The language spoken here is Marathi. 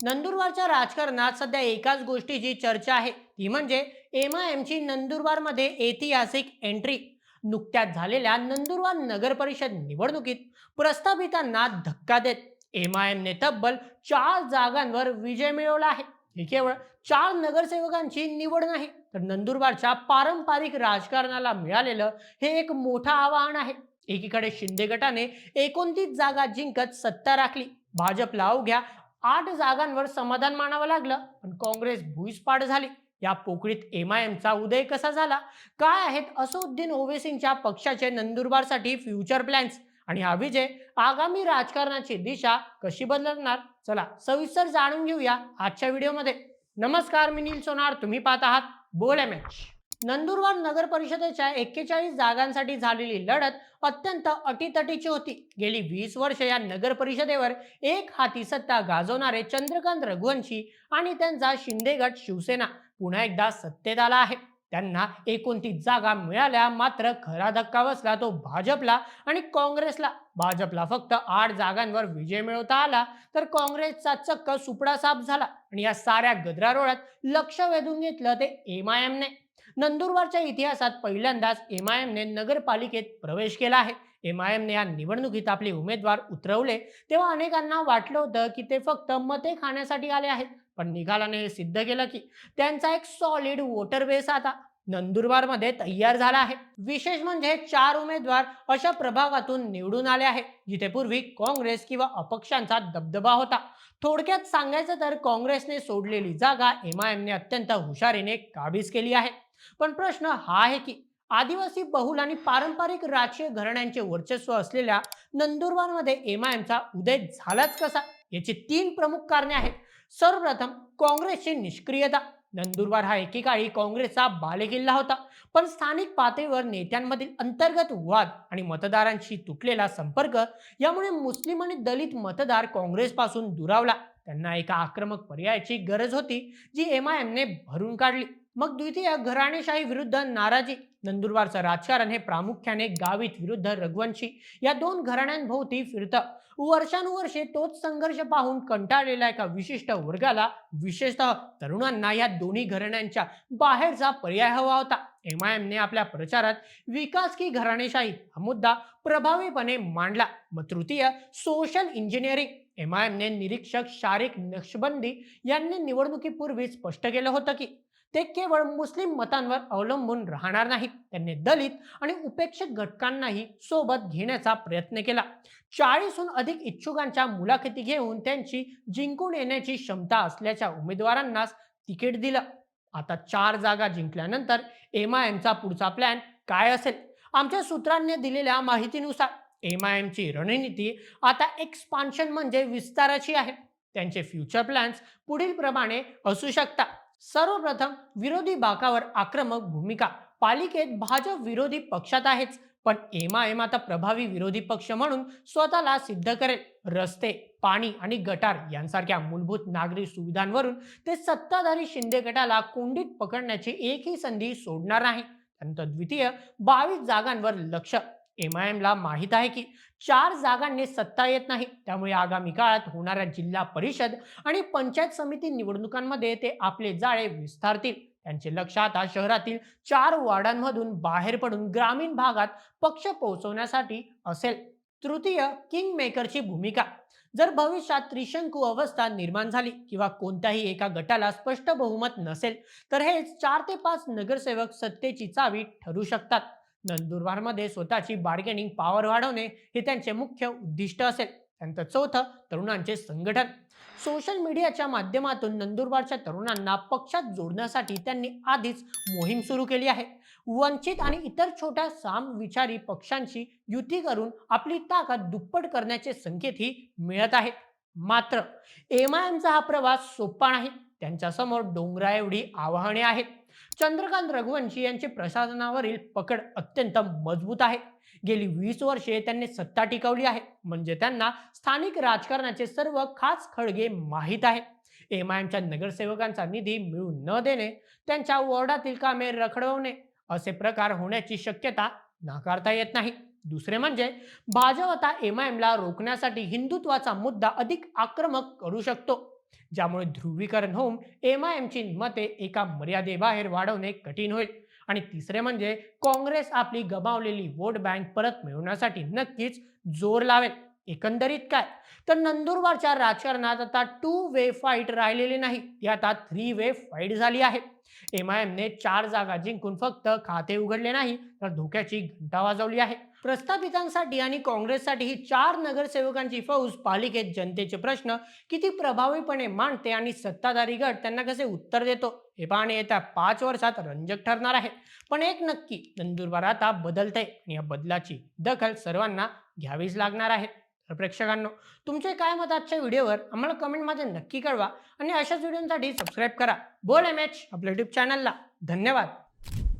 नंदुरबारच्या राजकारणात सध्या एकाच गोष्टीची चर्चा आहे. ती म्हणजे एम आय एमची नंदुरबारमध्ये ऐतिहासिक एंट्री नुकत्याच झालेल्या नंदुरबार नगर परिषद निवडणुकीत प्रस्थापितांना धक्का देत एम आय एमने तब्बल चार जागांवर विजय मिळवला आहे. ही केवळ चार नगरसेवकांची निवड नाही तर नंदुरबारच्या पारंपरिक राजकारणाला मिळालेलं हे एक मोठं आव्हान आहे. एकीकडे शिंदे गटाने एकोणतीस जागा जिंकत सत्ता राखली. भाजपला अवघ्या आठ जागांवर समाधान मानावं लागलं पण काँग्रेस भुईसपाट झाली. या पोकळीत एम आय एमचा उदय कसा झाला? काय आहेत असुद्दीन ओवेसींच्या पक्षाचे नंदुरबारसाठी फ्युचर प्लॅन्स आणि हा विजय आगामी राजकारणाची दिशा कशी बदलणार? चला सविस्तर जाणून घेऊया आजच्या व्हिडिओमध्ये नमस्कार मी नील सोनार. तुम्ही पाहत आहात बोल एम एच नंदुरबार नगर परिषदेच्या एक्केचाळीस जागांसाठी झालेली लढत अत्यंत अटीतटीची होती. गेली वीस वर्ष या नगर परिषदेवर एक हाती सत्ता गाजवणारे चंद्रकांत रघुवंशी आणि त्यांचा शिंदे गट शिवसेना पुन्हा एकदा सत्तेत आला आहे. त्यांना एकोणतीस जागा मिळाल्या मात्र खरा धक्का बसला तो भाजपला आणि काँग्रेसला. भाजपला फक्त आठ जागांवर विजय मिळवता आला तर काँग्रेसचा चक्क सुपडा साफ झाला आणि या साऱ्या गदरारोळ्यात लक्ष वेधून घेतलं ते एम आय एमने नंदुरबारच्या इतिहासात पहिल्यांदाच एम आय एमने नगरपालिकेत प्रवेश केला आहे. एम आय एमने या निवडणुकीत आपले उमेदवार उतरवले. तेव्हा अनेकांना वाटलं होतं की ते फक्त मते खाण्यासाठी आले आहेत. पण निकालाने हे सिद्ध केलं की त्यांचा एक सॉलिड वोटर बेस आता नंदुरबारमध्ये तयार झाला आहे. विशेष म्हणजे चार उमेदवार अशा प्रभागातून निवडून आले आहे जिथे पूर्वी काँग्रेस किंवा अपक्षांचा दबदबा होता. थोडक्यात सांगायचं तर काँग्रेसने सोडलेली जागा एम आय एमने अत्यंत हुशारीने काबीज केली आहे. पण प्रश्न हा आहे की आदिवासी बहुल आणि पारंपरिक राजकीय घराण्यांचे वर्चस्व असलेल्या नंदुरबारमध्ये एम आय एमचा उदय झालाच कसा? याची तीन प्रमुख कारणे आहेत. सर्वप्रथम काँग्रेसची निष्क्रियता. नंदुरबार हा एकेकाळी काँग्रेसचा बालेकिल्ला होता. पण स्थानिक पातळीवर नेत्यांमधील अंतर्गत वाद आणि मतदारांशी तुटलेला संपर्क यामुळे मुस्लिम आणि दलित मतदार काँग्रेसपासून दुरावला. त्यांना एका आक्रमक पर्यायाची गरज होती जी एम आय एमने भरून काढली. मग द्वितीय घराणेशाही विरुद्ध नाराजी. नंदुरबारचं राजकारण हे प्रामुख्याने गावित विरुद्ध रघुवंशी. या दोन घराण्यांभोवती फिरतं. वर्षानुवर्षे तोच संघर्ष पाहून कंटाळलेल्या एका विशिष्ट वर्गाला विशेषतः तरुणांना या दोन्ही घराण्यांच्या बाहेरचा पर्याय हवा होता. एम आय एमने आपल्या प्रचारात विकास की घराणेशाही हा मुद्दा प्रभावीपणे मांडला. मग तृतीय सोशल इंजिनिअरिंग. एम आय एमने निरीक्षक शारिक नक्षबंदी यांनी निवडणुकीपूर्वी स्पष्ट केलं होतं की ते केवळ मुस्लिम मतांवर अवलंबून राहणार नाहीत. त्यांनी दलित आणि उपेक्षित घटकांनाही सोबत घेण्याचा प्रयत्न केला. चाळीसहून अधिक इच्छुकांच्या मुलाखती घेऊन त्यांची जिंकून येण्याची क्षमता असल्याच्या उमेदवारांनाच तिकीट दिलं. आता चार जागा जिंकल्यानंतर एम आय एमचा पुढचा प्लॅन काय असेल? आमच्या सूत्रांनी दिलेल्या माहितीनुसार एम आय एमची रणनीती आता एक्सपान्शन म्हणजे विस्ताराची आहे. त्यांचे फ्युचर प्लॅन्स पुढील प्रमाणे असू शकतात. सर्वप्रथम विरोधी बाकावर आक्रमक भूमिका. पालिकेत भाजप विरोधी पक्षात आहेच पण एम आय एम आता प्रभावी विरोधी पक्ष म्हणून स्वतःला सिद्ध करेल. रस्ते पाणी आणि गटार यांसारख्या मूलभूत नागरी सुविधांवरून ते सत्ताधारी शिंदे गटाला कोंडीत पकडण्याची एकही संधी सोडणार नाही. त्यानंतर द्वितीय बावीस जागांवर लक्ष एम आय एमला माहीत आहे की चार जागांनी सत्ता येत नाही. त्यामुळे आगामी काळात होणाऱ्या जिल्हा परिषद आणि पंचायत समिती निवडणुकांमध्ये ते आपले जाळे विस्तारतील. त्यांचे लक्ष आता शहरातील चार वार्डांमधून बाहेर पडून ग्रामीण भागात पक्ष पोहोचवण्यासाठी असेल. तृतीय किंग मेकरची भूमिका. जर भविष्यात त्रिशंकू अवस्था निर्माण झाली किंवा कोणत्याही एका गटाला स्पष्ट बहुमत नसेल तर हेच चार ते पाच नगरसेवक सत्तेची चावी ठरू शकतात. नंदुरबारमध्ये स्वतःची बार्गेनिंग पॉवर वाढवणे हे त्यांचे मुख्य उद्दिष्ट असेल. त्यांचं चौथं तरुणांचे संघटन. सोशल मीडियाच्या माध्यमातून नंदुरबारच्या तरुणांना पक्षात जोडण्यासाठी त्यांनी आधीच मोहीम सुरू केली आहे. वंचित आणि इतर छोट्या साम विचारी पक्षांची युती करून आपली ताकद दुप्पट करण्याचे संकेतही मिळत आहेत. मात्र एम आय एमचा हा प्रवास सोपा नाही. त्यांच्यासमोर डोंगरा एवढी आव्हाने आहेत. चंद्रकांत रघुवंशी यांची प्रशासनावरील पकड अत्यंत मजबूत आहे. गेली वीस वर्षे त्यांनी सत्ता टिकवली आहे. म्हणजे त्यांना स्थानिक राजकारणाचे सर्व खास खळगे माहीत आहे. एम आय एमच्या नगरसेवकांचा निधी मिळून न देणे त्यांच्या वॉर्डातील कामे रखडवणे असे प्रकार होण्याची शक्यता नाकारता येत नाही. दुसरे म्हणजे भाजप आता एम आय एमला रोखण्यासाठी हिंदुत्वाचा मुद्दा अधिक आक्रमक करू शकतो. ज्यामुळे ध्रुवीकरण होऊन एम आय एमची मते एका मर्यादेबाहेर वाढवणे कठीण होईल. आणि तिसरे म्हणजे काँग्रेस आपली गमावलेली वोट बँक परत मिळवण्यासाठी नक्कीच जोर लावेल. एकंदरीत काय? तर नंदुरबारच्या राजकारणात आता टू वे फाईट राहिलेली नाही. ती आता थ्री वे फाईट झाली आहे. एम आय एमने चार जागा जिंकून फक्त खाते उघडले नाही तर धोक्याची घंटा वाजवली आहे. प्रस्थापितांसाठी आणि काँग्रेससाठी ही चार नगरसेवकांची फौज पालिकेत जनतेचे प्रश्न किती प्रभावीपणे मांडते आणि सत्ताधारी गट त्यांना कसे उत्तर देतो? हे पाहणे येत्या पाच वर्षात रंजक ठरणार आहे. पण एक नक्की नंदुरबार आता बदलते आणि या बदलाची दखल सर्वांना घ्यावीच लागणार आहे. तर प्रेक्षकांनो तुमचे काय मत आजच्या व्हिडिओवर आम्हाला कमेंटमध्ये नक्की कळवा आणि अशाच व्हिडिओसाठी सबस्क्राईब करा. बोल एम एच आपल्या युट्यूब चॅनलला धन्यवाद.